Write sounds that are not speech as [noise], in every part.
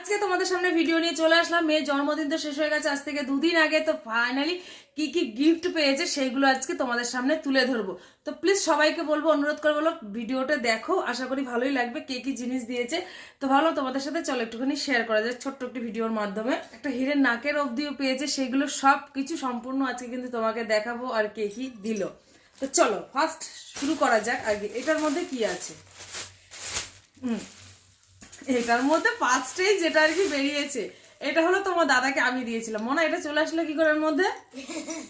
আজকে তোমাদের সামনে ভিডিও নিয়ে চলে আসলাম। মেয়ের জন্মদিন তো শেষ হয়ে গেছে, আজ থেকে দুদিন আগে। তো ফাইনালি কি কি গিফট পেয়েছে সেইগুলো আজকে তোমাদের সামনে তুলে ধরবো। তো প্লিজ সবাইকে বলব, অনুরোধ করে বলো ভিডিওটা দেখো। আশা করি ভালোই লাগবে, কে কি জিনিস দিয়েছে। তো ভালো, তোমাদের সাথে চলো একটুখানি শেয়ার করা যায় ছোট্ট একটি ভিডিওর মাধ্যমে। একটা হিরের নাকের অবধিও পেয়েছে, সেগুলো সব কিছু সম্পূর্ণ আজকে কিন্তু তোমাকে দেখাবো আর কে কি দিল। তো চলো ফার্স্ট শুরু করা যাক। আগে এটার মধ্যে কি আছে? হুম। এটার মধ্যে পাঁচটাই যেটা আর কি বেরিয়েছে এটা হলো তোমার দাদাকে আমি দিয়েছিলাম। মনে এটা চলে আসলো কি করে মধ্যে?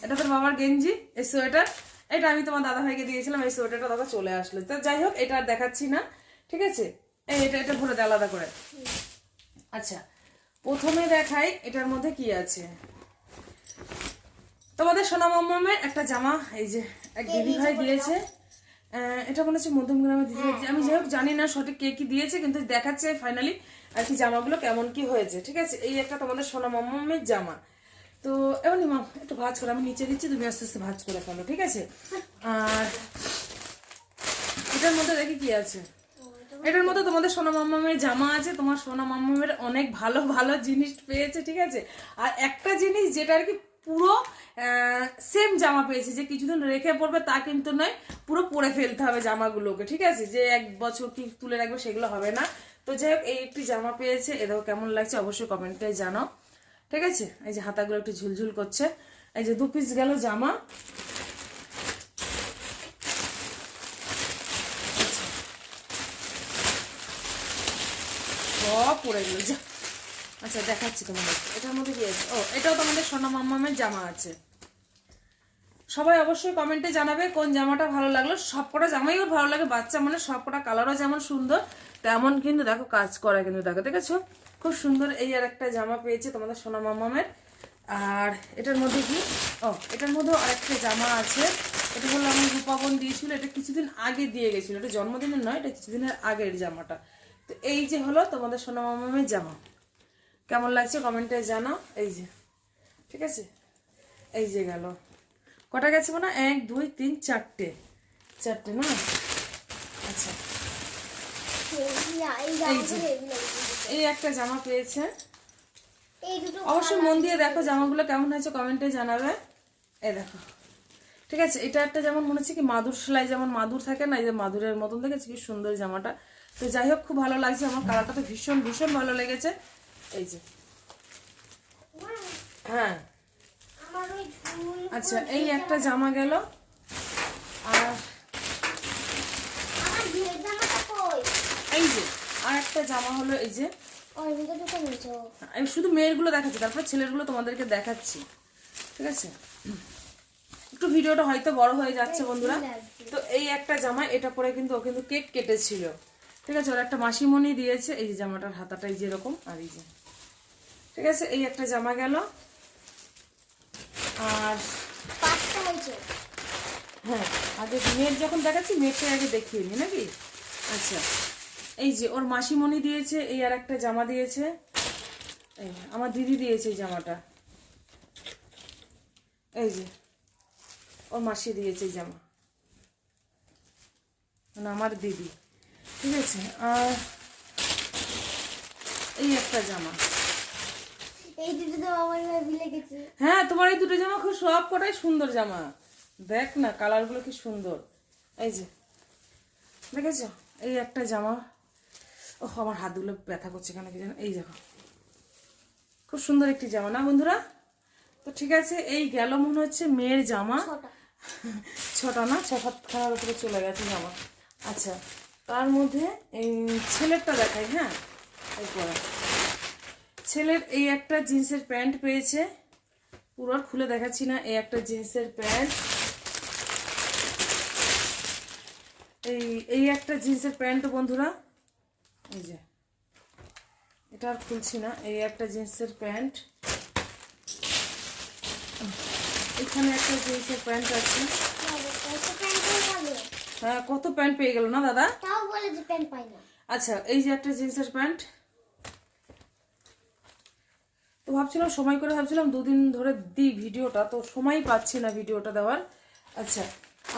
এটা তোর বাবার গেঞ্জি এই সোয়েটার। এটা আমি তোমার দাদা ভাইকে দিয়েছিলাম এই সোয়েটারটা দাদা চলে আসলো। তো যাই হোক এটা আর দেখাচ্ছি না ঠিক আছে? এই এটা এটা ভরে দেয় আলাদা করে। আচ্ছা প্রথমে দেখাই এটার মধ্যে কি আছে। তোমাদের সোনা মাম্মামের একটা জামা এই যে এক দিদি ভাই দিয়েছে। এটা মনে হচ্ছে মধ্যম গ্রামে দিদি। ভাই আমি যাই হোক জানি না সঠিক কে কি দিয়েছে কিন্তু দেখাচ্ছে ফাইনালি আর কি জামাগুলো কেমন কি হয়েছে ঠিক আছে? এই একটা তোমাদের সোনা মাম্মামের জামা। তো এমনি মাম একটু ভাজ করে আমি নিচে দিচ্ছি তুমি আস্তে আস্তে ভাজ করে ফেলো ঠিক আছে? আর এটার মধ্যে দেখি কি আছে? এটার মধ্যে তোমাদের সোনা মাম্মামের জামা আছে তোমার সোনা মাম্মামের অনেক ভালো ভালো জিনিস পেয়েছে ঠিক আছে? আর একটা জিনিস যেটা আর কি পুরো সেম জামা পেয়েছে। যে কিছুদিন রেখে পড়বে তা কিন্তু নয়, পুরো পরে ফেলতে হবে জামাগুলোকে, ঠিক আছে? যে এক বছর কি তুলে রাখবে সেগুলো হবে না। তো যাই হোক, এই একটি জামা পেয়েছে। এটাও কেমন লাগছে, অবশ্যই কমেন্টে জানাও। ঠিক আছে? এই যে হাতাগুলো একটু ঝুলঝুল করছে। এই যে দু পিস গেল জামা। পড়ে গেল যা আচ্ছা দেখাচ্ছি তোমাদের। এটার মধ্যে কি আছে। ও, এটাও তোমাদের সোনা মাম্মামের জামা আছে। সবাই অবশ্যই কমেন্টে জানাবে কোন জামাটা ভালো লাগল। সবকটা জামাই ওর ভালো লাগে। বাচ্চা মানে সবকটা কালারও যেমন সুন্দর, তেমন কিন্তু দেখো কাজ করা কিন্তু দেখো, দেখেছ? খুব সুন্দর এই আর একটা জামা পেয়েছে তোমাদের সোনা মাম্মামের। আর এটার মধ্যে কি? ও, এটার মধ্যেও আরেকটা জামা আছে। এটা হলো আমার রূপাবন দিয়েছিল। এটা কিছুদিন আগে দিয়ে গেছিল। এটা জন্মদিনের নয়, এটা কিছুদিনের আগের জামাটা। তো এই যে হলো তোমাদের সোনা মামামের জামা। কেমন লাগছে কমেন্টে জানাও। এই যে, ঠিক আছে? এই যে গেল। কটা গেছে না এক, দুই, তিন, চারটে। চারটে না? আচ্ছা। এই একটা জামা পেয়েছে। অবশ্যই মন দিয়ে দেখো জামাগুলো কেমন হয়েছে, কমেন্টে জানাবে। এই দেখো। ঠিক আছে, এটা একটা যেমন মনে হচ্ছে কি মাদুর সেলাই যেমন মাদুর থাকে না, এই যে মাদুরের মতন দেখেছি কি সুন্দর জামাটা। তো যাই হোক, খুব ভালো লাগছে, আমার কালারটা তো ভীষণ ভীষণ ভালো লেগেছে। এই যে। হ্যাঁ। আচ্ছা এই একটা জামা গেল। আর এই যে, আর একটা জামা হলো এই যে। আমি শুধু মেয়েরগুলো দেখাচ্ছি, তারপর ছেলেরগুলো তোমাদেরকে দেখাচ্ছি। ঠিক আছে? একটু ভিডিওটা হয়তো বড় হয়ে যাচ্ছে, বন্ধুরা। তো এই একটা জামা, এটা পরে কিন্তু ও কিন্তু কেক কেটেছিল। ঠিক আছে? ওর একটা মাসিমণি দিয়েছে। এই যে জামাটার হাতাটাই যেরকম, আর এই যে। ঠিক আছে? এই একটা জামা গেল। আর হ্যাঁ আগে মেয়ের যখন দেখাচ্ছি মেয়েরটা আগে দেখিয়ে নি নাকি? আচ্ছা এই যে ওর মাসিমণি দিয়েছে এই আর একটা জামা দিয়েছে। এই আমার দিদি দিয়েছে এই জামাটা। এই যে ওর মাসি দিয়েছে এই জামা। মানে আমার দিদি। ঠিক আছে আর এই একটা জামা। এই দুটো তো আমার ভাবি লেগেছে। হ্যাঁ তোমার এই দুটো জামা খুব সব কটাই সুন্দর জামা। দেখ না কালারগুলো কি সুন্দর। এই যে দেখেছ? এই একটা জামা। ও আমার হাতগুলো ব্যথা করছে কেন কি জানো? এই দেখো। খুব সুন্দর একটি জামা না বন্ধুরা? তো ঠিক আছে এই গেল মনে হচ্ছে মেয়ের জামা। ছটা। ছটা না? ছ সাতখানার উপরে চলে গেছে জামা। আচ্ছা তার মধ্যে এই ছেলেরটা দেখাই হ্যাঁ? এরপরে ছেলের এই একটা জিন্সের প্যান্ট পেয়েছে। পুরো খুলে দেখাচ্ছি না এই একটা জিন্সের প্যান্ট। এই এই একটা জিন্সের প্যান্ট বন্ধুরা। এই যে এটা আর খুলছি না এই একটা জিন্সের প্যান্ট। এখানে একটা জিন্সের প্যান্ট আছে। হ্যাঁ কত প্যান্ট পেয়ে গেল না দাদা? আচ্ছা এই যে একটা জিন্সের প্যান্ট। তো ভাবছিলাম, সময় করে ভাবছিলাম দুদিন ধরে দিই ভিডিওটা, তো সময় পাচ্ছি না ভিডিওটা দেওয়ার। আচ্ছা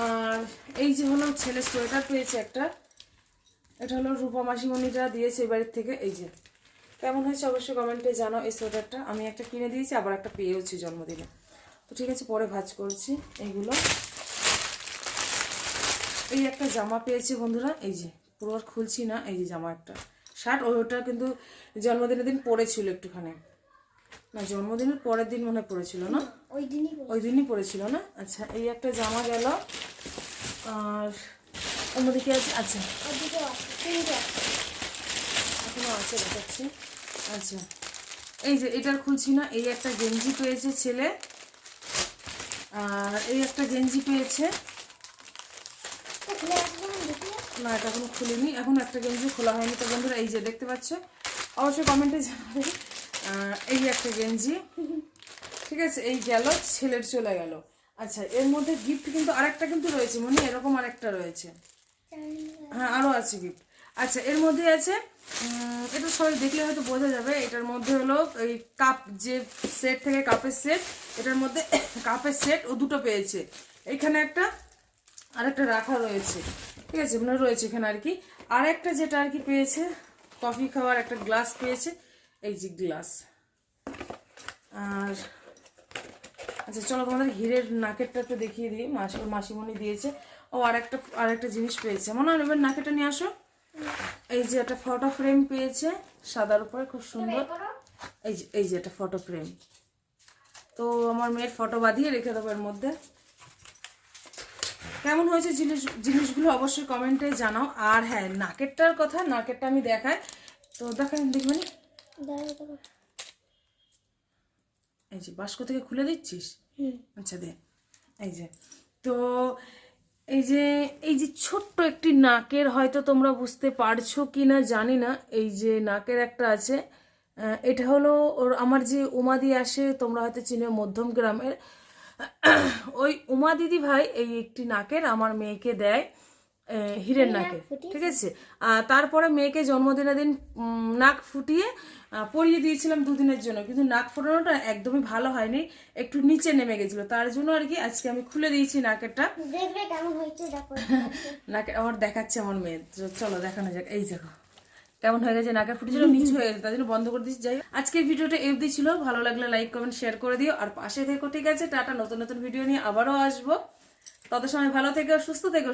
আর এই যে হলো ছেলে সোয়েটার পেয়েছে একটা, এটা হলো রূপা মাসিমণিটা দিয়েছে বাড়ির থেকে, এই যে। কেমন হয়েছে অবশ্যই কমেন্টে জানাও এই সোয়েটারটা। আমি একটা কিনে দিয়েছি, আবার একটা পেয়েওছি জন্মদিনে। তো ঠিক আছে, পরে ভাজ করছি এইগুলো এই একটা জামা পেয়েছি বন্ধুরা, এই যে, পুরো খুলছি না, এই যে জামা একটা। শার্ট, ওটা কিন্তু জন্মদিনের দিন পরেছিল একটুখানি। না জন্মদিনের পরের দিন মনে পড়েছিল না? ওই দিনই ওই দিনই পড়েছিল না? আচ্ছা এই একটা জামা গেল আর অন্যদিকে আছে আচ্ছা। এখনও আছে দেখাচ্ছি। আচ্ছা এই যে এটার খুলছি না এই একটা গেঞ্জি পেয়েছে ছেলে আর এই একটা গেঞ্জি পেয়েছে। না এটা এখনও খুলিনি এখন একটা গেঞ্জি খোলা হয়নি। তো বন্ধুরা এই যে দেখতে পাচ্ছ অবশ্যই কমেন্টে জানাবে এই একটা গেঞ্জি। ঠিক আছে, এই গেল, ছেলের চলে গেল। আচ্ছা এর মধ্যে গিফট কিন্তু আরেকটা কিন্তু রয়েছে, মনে, এরকম আরেকটা রয়েছে। হ্যাঁ আরও আছে গিফট আচ্ছা এর মধ্যে আছে এটা সবাই দেখলে হয়তো বোঝা যাবে, এটার মধ্যে হলো এই কাপ যে সেট থেকে কাপের সেট এটার মধ্যে [coughs] কাপের সেট ও দুটো পেয়েছে। এখানে একটা আর একটা রাখা রয়েছে। ঠিক আছে মানে রয়েছে এখানে আর কি। আর একটা যেটা আর কি পেয়েছে কফি খাওয়ার একটা গ্লাস পেয়েছে। এই যে গ্লাস আর আচ্ছা চলো তোমাদের হীরের নাকেরটা একটু দেখিয়ে দিই। মাসি মাসিমণি দিয়েছে। ও আর একটা আর একটা জিনিস পেয়েছে। মনে হয় এবার নাকেরটা নিয়ে আসো। এই যে একটা ফটো ফ্রেম পেয়েছে, সাদার উপরে, খুব সুন্দর। এই যে এই যে একটা ফটো ফ্রেম তো আমার মেয়ের ফটো বাঁধিয়ে রেখে দেবো এর মধ্যে। কেমন হয়েছে জিনিস, জিনিসগুলো অবশ্যই কমেন্টে জানাও। আর হ্যাঁ নাকেরটার কথা, নাকেরটা আমি দেখাই। তো দেখাই দেখবেন দাঁড়াও এই যে বাস্ক থেকে খুলে দিচ্ছিস? আচ্ছা দে। এই যে তো এই যে এই যে ছোট্ট একটি নাকের হয়তো তোমরা বুঝতে পারছ কি না জানি না এই যে নাকের একটা আছে এটা হলো ওর আমার যে উমা দি আসে তোমরা হয়তো চিনে মধ্যম গ্রামের ওই উমা দিদি ভাই এই একটি নাকের আমার মেয়েকে দেয় হীরের নাকে ঠিক আছে? তারপরে মেয়েকে জন্মদিনের দিন নাক ফুটিয়ে পরিয়ে দিয়েছিলাম দুদিনের জন্য কিন্তু নাক ফোটানোটা একদমই ভালো হয়নি একটু নিচে নেমে গেছিল। তার জন্য আর কি আজকে আমি খুলে দিয়েছি নাকেরটা। [laughs] নাকে আমার দেখাচ্ছে আমার মেয়ে। তো চলো দেখানো যাক। এই দেখো কেমন হয়ে গেছে নাকের ফুটেছিল নিচু হয়ে গেছে তার জন্য বন্ধ করে দিচ্ছি যাই। আজকের ভিডিওটা এফদি ছিল। ভালো লাগলে লাইক কমেন্ট শেয়ার করে দিও। আর পাশে থেকো ঠিক আছে? টাটা নতুন নতুন ভিডিও নিয়ে আবারও আসব। তত সময় ভালো থেকো সুস্থ থেকো